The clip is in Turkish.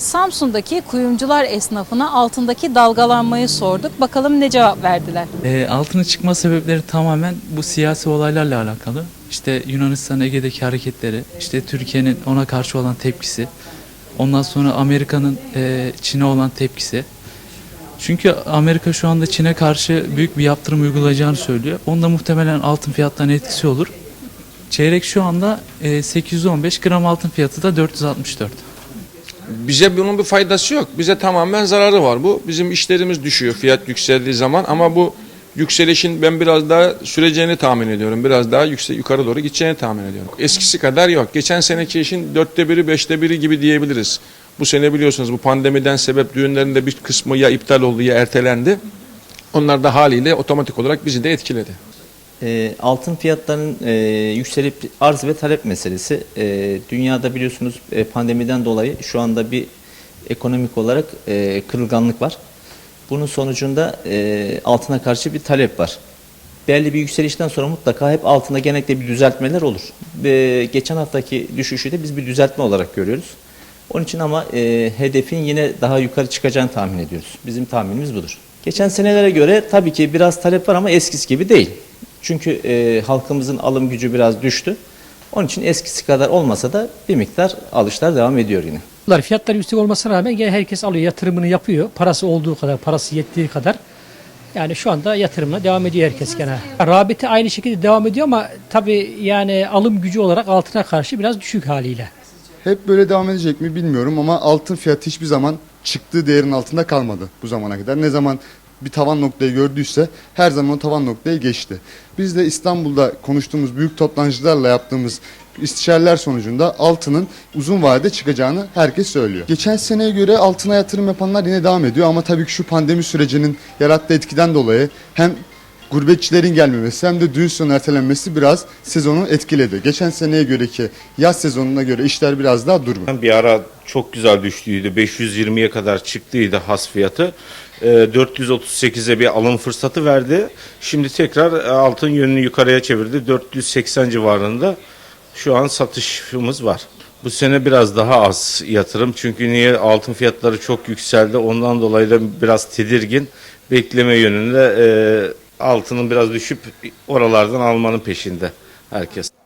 Samsun'daki kuyumcular esnafına altındaki dalgalanmayı sorduk. Bakalım ne cevap verdiler. E, altının çıkma sebepleri tamamen bu siyasi olaylarla alakalı. İşte Yunanistan Ege'deki hareketleri, işte Türkiye'nin ona karşı olan tepkisi, ondan sonra Amerika'nın e, Çin'e olan tepkisi. Çünkü Amerika şu anda Çin'e karşı büyük bir yaptırım uygulayacağını söylüyor. Onda muhtemelen altın fiyatlarına etkisi olur. Çeyrek şu anda e, 815, gram altın fiyatı da 464. Bize bunun bir faydası yok. Bize tamamen zararı var bu. Bizim işlerimiz düşüyor fiyat yükseldiği zaman ama bu yükselişin ben biraz daha süreceğini tahmin ediyorum. Biraz daha yüksek yukarı doğru gideceğini tahmin ediyorum. Eskisi kadar yok. Geçen seneki işin dörtte biri beşte biri gibi diyebiliriz. Bu sene biliyorsunuz bu pandemiden sebep düğünlerin de bir kısmı ya iptal oldu ya ertelendi. Onlar da haliyle otomatik olarak bizi de etkiledi. E, altın fiyatlarının e, yükselip arz ve talep meselesi. E, dünyada biliyorsunuz e, pandemiden dolayı şu anda bir ekonomik olarak e, kırılganlık var. Bunun sonucunda e, altına karşı bir talep var. Belli bir yükselişten sonra mutlaka hep altında genellikle bir düzeltmeler olur. Ve geçen haftaki düşüşü de biz bir düzeltme olarak görüyoruz. Onun için ama e, hedefin yine daha yukarı çıkacağını tahmin ediyoruz. Bizim tahminimiz budur. Geçen senelere göre tabii ki biraz talep var ama eskisi gibi değil. Çünkü e, halkımızın alım gücü biraz düştü. Onun için eskisi kadar olmasa da bir miktar alışlar devam ediyor yine. Bunlar Fiyatlar yüksek olmasına rağmen gene herkes alıyor, yatırımını yapıyor. Parası olduğu kadar, parası yettiği kadar. Yani şu anda yatırımına devam ediyor herkes gene. Rağbeti aynı şekilde devam ediyor ama tabii yani alım gücü olarak altına karşı biraz düşük haliyle. Hep böyle devam edecek mi bilmiyorum ama altın fiyatı hiçbir zaman çıktığı değerin altında kalmadı bu zamana kadar. Ne zaman bir tavan noktayı gördüyse her zaman o tavan noktayı geçti. Biz de İstanbul'da konuştuğumuz büyük toplantılarla yaptığımız istişareler sonucunda altının uzun vadede çıkacağını herkes söylüyor. Geçen seneye göre altına yatırım yapanlar yine devam ediyor ama tabii ki şu pandemi sürecinin yarattığı etkiden dolayı hem gurbetçilerin gelmemesi hem de düğün sonu ertelenmesi biraz sezonu etkiledi. Geçen seneye göre ki yaz sezonuna göre işler biraz daha durgun. Bir ara çok güzel düştüydü. 520'ye kadar çıktıydı has fiyatı. Ee, 438'e bir alım fırsatı verdi. Şimdi tekrar e, altın yönünü yukarıya çevirdi. 480 civarında şu an satışımız var. Bu sene biraz daha az yatırım. Çünkü niye altın fiyatları çok yükseldi. Ondan dolayı da biraz tedirgin. Bekleme yönünde e, altının biraz düşüp oralardan almanın peşinde herkes.